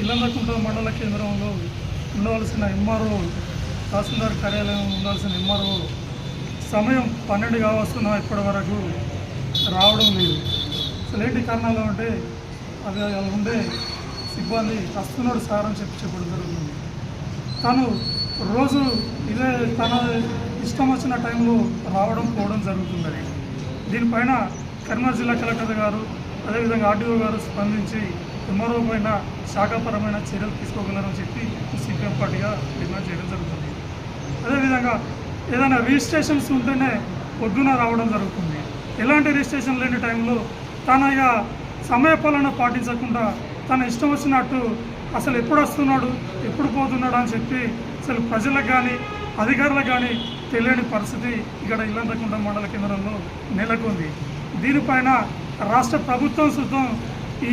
ఇల్లందకుంట మండల కేంద్రంలో ఉండవలసిన ఎంఆర్ఓ తహసీల్దార్ కార్యాలయం ఉండాల్సిన ఎంఆర్ఓ. సమయం పన్నెండు కావస్తున్నా ఇప్పటి వరకు రావడం లేదు. అసలు ఏంటి కారణాలు అంటే అది అలా ఉండే సిబ్బంది వస్తున్నాడు సార్ అని చెప్పి చెప్పడం జరుగుతుంది. తను రోజు ఇదే తన ఇష్టం వచ్చిన టైంలో రావడం పోవడం జరుగుతుంది దీనిపైన కరీంనగర్ జిల్లా కలెక్టర్ గారు అదేవిధంగా ఆర్డీఓ గారు స్పందించి ఎంఆర్ఓ పైన శాఖాపరమైన చర్యలు తీసుకోగలరని చెప్పి సిపిఎం పార్టీగా డిమాండ్ చేయడం జరుగుతుంది. అదేవిధంగా ఏదైనా రిజిస్ట్రేషన్స్ ఉంటేనే పొద్దున రావడం జరుగుతుంది. ఎలాంటి రిజిస్ట్రేషన్ లేని టైంలో తన సమయ సమయపాలన పాటించకుండా తన ఇష్టం వచ్చినట్టు అసలు ఎప్పుడు వస్తున్నాడు ఎప్పుడు పోతున్నాడు అని చెప్పి అసలు ప్రజలకు కానీ అధికారులకు కానీ తెలియని పరిస్థితి ఇక్కడ ఇల్లంతకుంట మండల కేంద్రంలో నెలకొంది. దీనిపైన రాష్ట్ర ప్రభుత్వం సుతం ఈ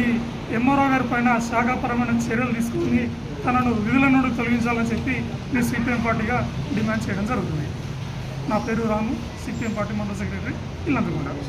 ఎంఆర్ఓ గారి పైన శాఖాపరమైన చర్యలు తీసుకుని తనను విధుల నుండి తొలగించాలని చెప్పి నేను సిపిఎం పార్టీగా డిమాండ్ చేయడం జరుగుతుంది. నా పేరు రాము సిపిఎం పార్టీ మండల సెక్రటరీ ఇల్లందుకుంటారు